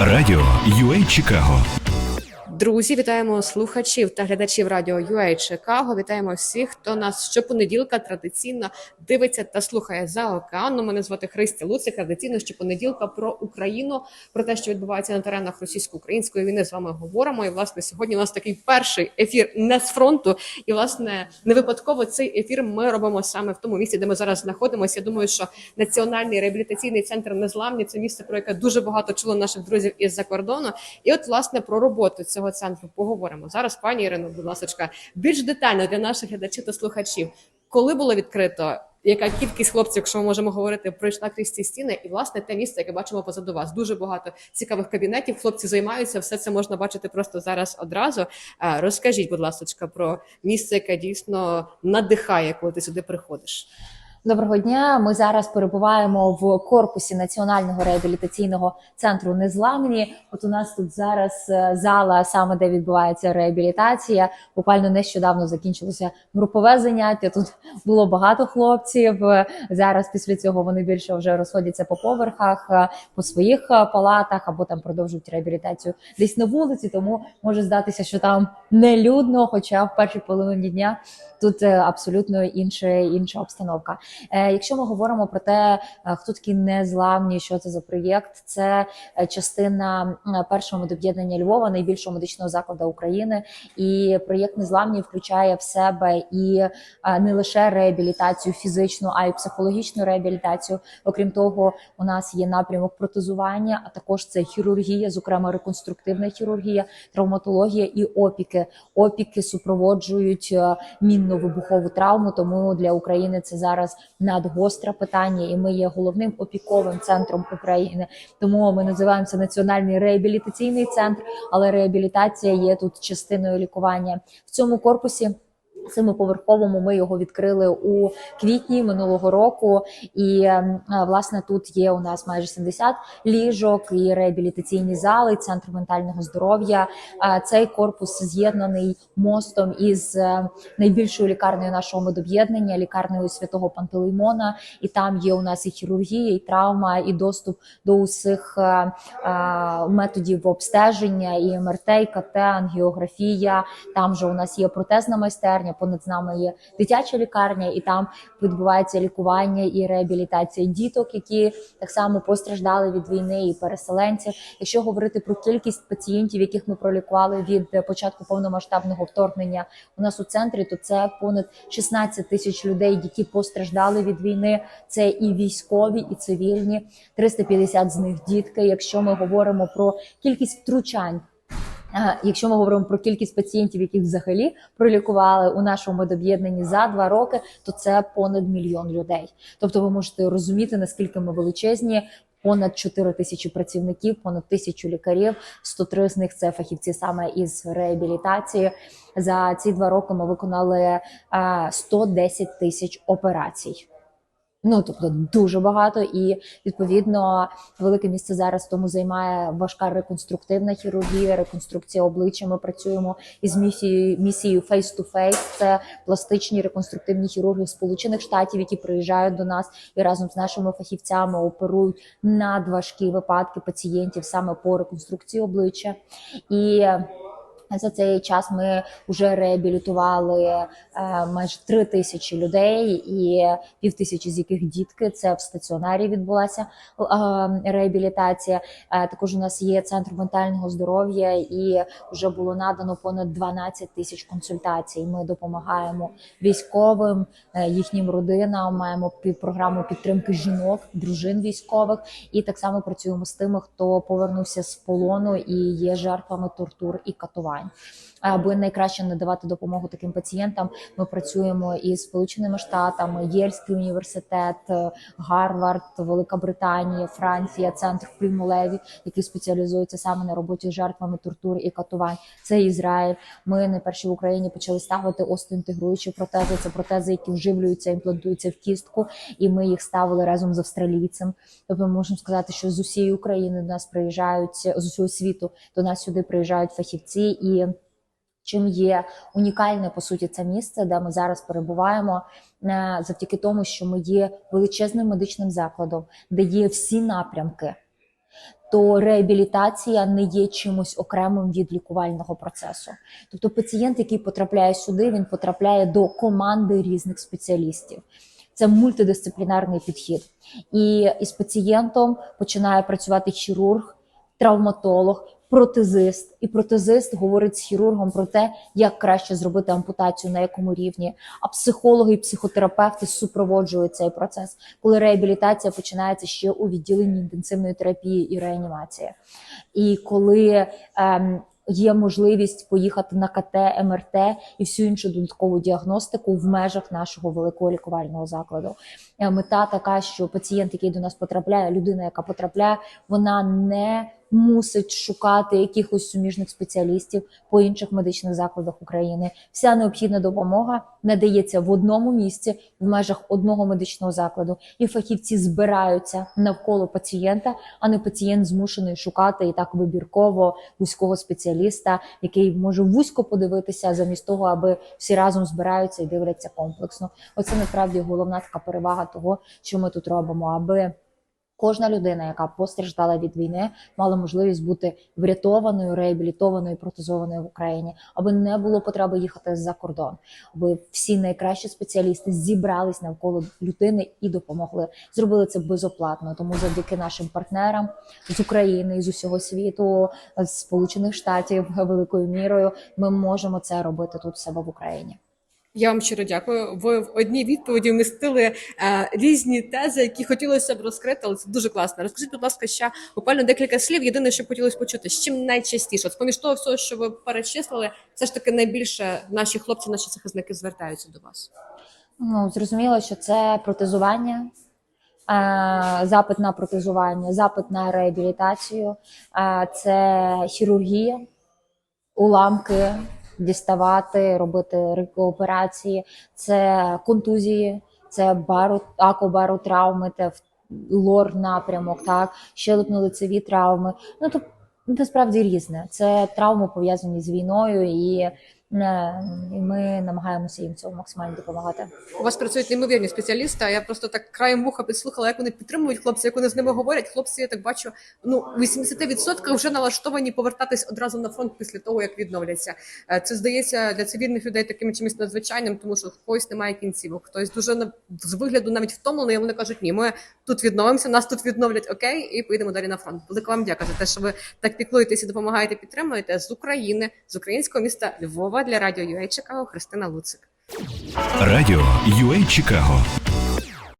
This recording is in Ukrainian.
Радіо UA Чикаго Друзі, вітаємо слухачів та глядачів радіо UA Чикаго. Вітаємо всіх, хто нас щопонеділка традиційно дивиться та слухає за океану. Мене звати Христя Луцик. Традиційно щопонеділка про Україну, про те, що відбувається на теренах російсько-української війни. З вами говоримо. І власне сьогодні у нас такий перший ефір не з фронту. І власне не випадково цей ефір ми робимо саме в тому місці, де ми зараз знаходимося. Я думаю, що національний реабілітаційний центр незламні це місце, про яке дуже багато чуло наших друзів із-за кордону. І от власне про роботу цього центру поговоримо зараз. Пані Ірино, будь ласка, більш детально для наших глядачів та слухачів, коли було відкрито. Яка кількість хлопців, якщо ми можемо говорити, пройшла крізь ці стіни, і власне те місце, яке бачимо позаду вас, дуже багато цікавих кабінетів. Хлопці займаються, все це можна бачити просто зараз одразу. Е, Розкажіть, будь ласка, про місце, яке дійсно надихає, коли ти сюди приходиш. Доброго дня. Ми зараз перебуваємо в корпусі Національного реабілітаційного центру Незламні. От у нас тут зараз е, зала, саме де відбувається реабілітація. Буквально нещодавно закінчилося групове заняття. Тут було багато хлопців. Зараз після цього вони більше вже розходяться по поверхах, е, по своїх е, палатах або там продовжують реабілітацію десь на вулиці. Тому може здатися, що там не людно, хоча в першій половині дня тут абсолютно інша, інша обстановка. Е, Якщо ми говоримо про те, е, хто такі незламні, що це за проєкт, це е, частина першого медоб'єднання Львова, найбільшого медичного закладу України. І проєкт незламні включає в себе і не лише реабілітацію фізичну, а й психологічну реабілітацію. Окрім того, у нас є напрямок протезування, а також це хірургія, зокрема реконструктивна хірургія, травматологія і опіки. Опіки супроводжують мінно-вибухову травму, тому для України це зараз надгостре питання, і ми є головним опіковим центром України. Тому ми називаємося Національний реабілітаційний центр, але реабілітація є тут частиною лікування в цьому корпусі. Семиповерховому ми його відкрили у квітні минулого року, і ем, е, власне тут є у нас майже 70 ліжок і реабілітаційні зали, центр ментального здоров'я. Е, Цей корпус з'єднаний мостом із е, найбільшою лікарнею нашого медоб'єднання, лікарнею святого Пантелеймона. І там є у нас і хірургія, і травма, і доступ до усіх методів обстеження, і МРТ, і КТ, ангіографія. Там же у нас є протезна майстерня. Понад з нами є дитяча лікарня, і там відбувається лікування і реабілітація діток, які так само постраждали від війни, і переселенців. Якщо говорити про кількість пацієнтів, яких ми пролікували від початку повномасштабного вторгнення у нас у центрі, то це понад 16 тисяч людей, які постраждали від війни. Це і військові, і цивільні. 350 з них дітки. Якщо ми говоримо про кількість втручань. Ага, Якщо ми говоримо про кількість пацієнтів, яких взагалі пролікували у нашому медоб'єднанні за два роки, то це понад мільйон людей. Тобто, ви можете розуміти наскільки ми величезні. Понад 4 тисячі працівників, понад тисячу лікарів. 103 з них це фахівці саме із реабілітації. За ці два роки ми виконали а, 110 тисяч операцій. Ну тобто дуже багато, і відповідно велике місце зараз тому займає важка реконструктивна хірургія, реконструкція обличчя. Ми працюємо із місією місією face to face. Це пластичні реконструктивні хірурги Сполучених Штатів, які приїжджають до нас і разом з нашими фахівцями оперують надважкі випадки пацієнтів саме по реконструкції обличчя і. За цей час ми вже реабілітували е, майже три тисячі людей, і пів тисячі з яких дітки. Це в стаціонарі відбулася е, реабілітація. Е, також у нас є центр ментального здоров'я, і вже було надано понад 12 тисяч консультацій. Ми допомагаємо військовим, їхнім родинам. Маємо програму підтримки жінок, дружин військових, і так само працюємо з тими, хто повернувся з полону і є жертвами тортур і катувань. Аби найкраще надавати допомогу таким пацієнтам, ми працюємо із Сполученими Штатами, Єльський університет, е, Гарвард, Велика Британія, Франція, центр в Прімулеві, який спеціалізується саме на роботі з жертвами тортур і катувань. Це Ізраїль. Ми найперші в Україні почали ставити остеінтегруючі протези. Це протези, які вживлюються, імплантуються в кістку, і ми їх ставили разом з австралійцем. Тобто, ми можемо сказати, що з усієї України до нас приїжджають з усього світу. До нас сюди приїжджають фахівці. Чим є унікальне по суті це місце, де ми зараз перебуваємо, е, завдяки тому, що ми є величезним медичним закладом, де є всі напрямки. то реабілітація не є чимось окремим від лікувального процесу. Тобто пацієнт, який потрапляє сюди, він потрапляє до команди різних спеціалістів. Це мультидисциплінарний підхід. І із пацієнтом починає працювати хірург, травматолог, протезист. І протезист говорить з хірургом про те, як краще зробити ампутацію, на якому рівні. А психологи і психотерапевти супроводжують цей процес, коли реабілітація починається ще у відділенні інтенсивної терапії і реанімації. І коли ем, є можливість поїхати на КТ, МРТ і всю іншу додаткову діагностику в межах нашого великого лікувального закладу. Е, Мета така, що пацієнт, який до нас потрапляє, людина, яка потрапляє, вона не мусить шукати якихось суміжних спеціалістів по інших медичних закладах України. Вся необхідна допомога надається в одному місці в межах одного медичного закладу, і фахівці збираються навколо пацієнта, а не пацієнт змушений шукати і так вибірково вузького спеціаліста, який може вузько подивитися замість того, аби всі разом збираються і дивляться комплексно. Оце насправді головна така перевага того, що ми тут робимо, аби. Кожна людина, яка постраждала від війни, мала можливість бути врятованою, реабілітованою, протезованою в Україні, аби не було потреби їхати за кордон, аби всі найкращі спеціалісти зібрались навколо людини і допомогли. Зробили це безоплатно. Тому завдяки нашим партнерам з України з усього світу, з Сполучених Штатів великою мірою, ми можемо це робити тут в себе в Україні. Я вам щиро дякую. Ви в одній відповіді вмістили е, різні тези, які хотілося б розкрити, але це дуже класно. Розкажіть, будь ласка, ще буквально декілька слів. Єдине, що б хотілося почути, з чим найчастіше, От поміж того всього, що ви перечислили, все ж таки найбільше наші хлопці, наші захисники звертаються до вас. Ну, зрозуміло, що це протезування, е, запит на протезування, запит на реабілітацію, е, це хірургія, уламки, діставати, робити рекооперації, це контузії, це бару, акобаротравми, це в- лор напрямок, так, щелепно-лицеві травми. Ну, тобто, насправді різне. Це травми пов'язані з війною, і, і ми намагаємося їм в цьому максимально допомагати. У вас працюють неймовірні спеціалісти. а Я просто так краєм вуха підслухала, як вони підтримують хлопців, як вони з ними говорять. Хлопці, я так бачу, ну 80% вже налаштовані повертатись одразу на фронт після того, як відновляться. Е, Це здається для цивільних людей таким чимось надзвичайним, тому що в когось немає кінцівок. Хтось дуже з вигляду навіть втомлений. Вони кажуть, ні, ми тут відновимося, нас тут відновлять окей, і поїдемо далі на фронт. Велика вам дяка за те, що ви так піклуєтеся, допомагаєте, підтримуєте з України, з українського міста Львова для радіо UA Чикаго Христина Луцик. Радіо UA Чикаго